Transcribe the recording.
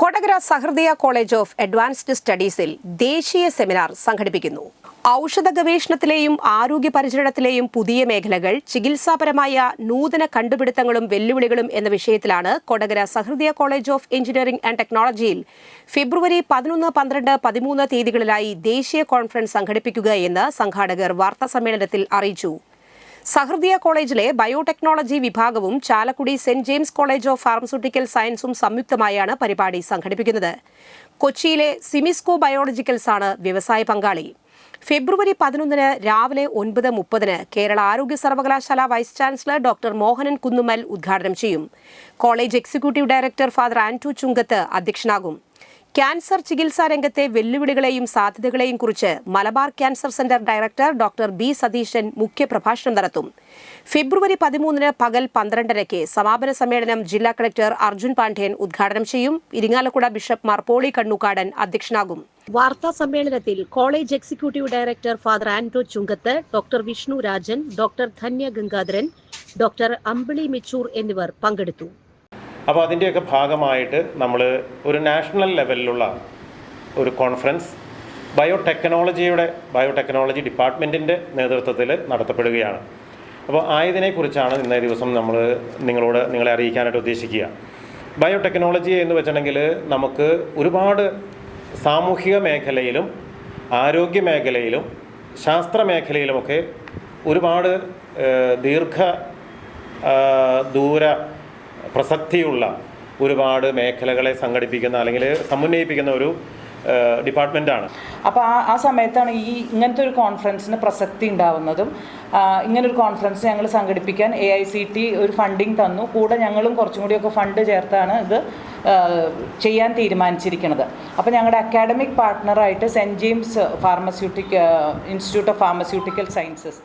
Kodakara Sahrudaya college of advanced സ്റ്റഡീസിൽ ദേശീയ seminar സംഘടിപ്പിക്കുന്നു. ഔഷധ ഗവേഷണത്തിലെയും ആരോഗ്യ പരിചരണത്തിലെയും പുതിയ മേഖലകൾ ചികിത്സാപരമായ നൂതന കണ്ടുപിടുത്തങ്ങളും വെല്ലുവിളികളും എന്ന വിഷയത്തിലാണ് Kodakara Sahrudaya college of engineering and ടെക്നോളജിയിൽ ഫെബ്രുവരി പതിനൊന്ന് പന്ത്രണ്ട് പതിമൂന്ന് തീയതികളിലായി ദേശീയ കോൺഫറൻസ് സംഘടിപ്പിക്കുക എന്ന് സംഘാടകർ വാർത്താസമ്മേളനത്തിൽ അറിയിച്ചു. സഹൃദയ കോളേജിലെ ബയോടെക്നോളജി വിഭാഗവും Chalakudy saint James college of pharmaceutical സയൻസും സംയുക്തമായാണ് പരിപാടി സംഘടിപ്പിക്കുന്നത്. കൊച്ചിയിലെ സിമിസ്കോ ബയോളജിക്കൽസ് ആണ് വ്യവസായ പങ്കാളി. ഫെബ്രുവരി പതിനൊന്നിന് രാവിലെ ഒൻപത് മുപ്പതിന് കേരള ആരോഗ്യ സർവകലാശാല vice chancellor doctor Mohanan Kunnumal ഉദ്ഘാടനം ചെയ്യും. College executive director father Antu Chungath അധ്യക്ഷനാകും. Cancer ചികിത്സാ രംഗത്തെ വെല്ലുവിളികളെയും സാധ്യതകളെയും കുറിച്ച് Malabar cancer centre director doctor B Satheesan മുഖ്യപ്രഭാഷണം നടത്തും. ഫെബ്രുവരി പതിമൂന്നിന് പകൽ പന്ത്രണ്ടരയ്ക്ക് സമാപന സമ്മേളനം ജില്ലാ കളക്ടർ അർജുൻ പാണ്ഡ്യൻ ഉദ്ഘാടനം ചെയ്യും. ഇരിങ്ങാലക്കുട ബിഷപ്പ് മാർ പോളി കണ്ണുകാടൻ അധ്യക്ഷനാകും. വാർത്താ സമ്മേളനത്തിൽ college executive director father Anto Chungath doctor Vishnu Rajan doctor Dhanya Gangadharan doctor Ambili Michoor എന്നിവർ പങ്കെടുത്തു. അപ്പോൾ അതിന്റെയൊക്കെ ഭാഗമായിട്ട് നമ്മൾ ഒരു നാഷണൽ ലെവലിലുള്ള ഒരു കോൺഫറൻസ് ബയോടെക്നോളജിയുടെ ബയോടെക്നോളജി ഡിപ്പാർട്ട്മെന്റിന്റെ നേതൃത്വത്തിൽ നടത്തപ്പെടുകയാണ്. അപ്പോൾ ആയതിനെക്കുറിച്ചാണ് ഇന്നേ ദിവസം നമ്മൾ നിങ്ങളോട് നിങ്ങളെ അറിയിക്കാനായിട്ട് ഉദ്ദേശിക്കുക. ബയോടെക്നോളജി എന്ന് വെച്ചിട്ടുണ്ടെങ്കിൽ നമുക്ക് ഒരുപാട് സാമൂഹിക മേഖലയിലും ആരോഗ്യ മേഖലയിലും ശാസ്ത്ര മേഖലയിലുമൊക്കെ ഒരുപാട് ദീർഘ ദൂര പ്രസക്തിയുള്ള ഒരുപാട് മേഖലകളെ സംഘടിപ്പിക്കുന്ന അല്ലെങ്കിൽ സമന്വയിപ്പിക്കുന്ന ഒരു ഡിപ്പാർട്ട്മെന്റാണ് അപ്പോൾ ആ ആ സമയത്താണ് ഈ ഇങ്ങനത്തെ ഒരു കോൺഫറൻസിന് പ്രസക്തി ഉണ്ടാവുന്നതും ഇങ്ങനൊരു കോൺഫറൻസ് ഞങ്ങൾ സംഘടിപ്പിക്കാൻ എ ഐ സി ടി ഒരു ഫണ്ടിങ് തന്നു. കൂടെ ഞങ്ങളും കുറച്ചും കൂടിയൊക്കെ ഫണ്ട് ചേർത്താണ് ഇത് ചെയ്യാൻ തീരുമാനിച്ചിരിക്കുന്നത്. അപ്പോൾ ഞങ്ങളുടെ academic പാർട്ട്ണറായിട്ട് saint James pharmaceutic institute of pharmaceutical sciences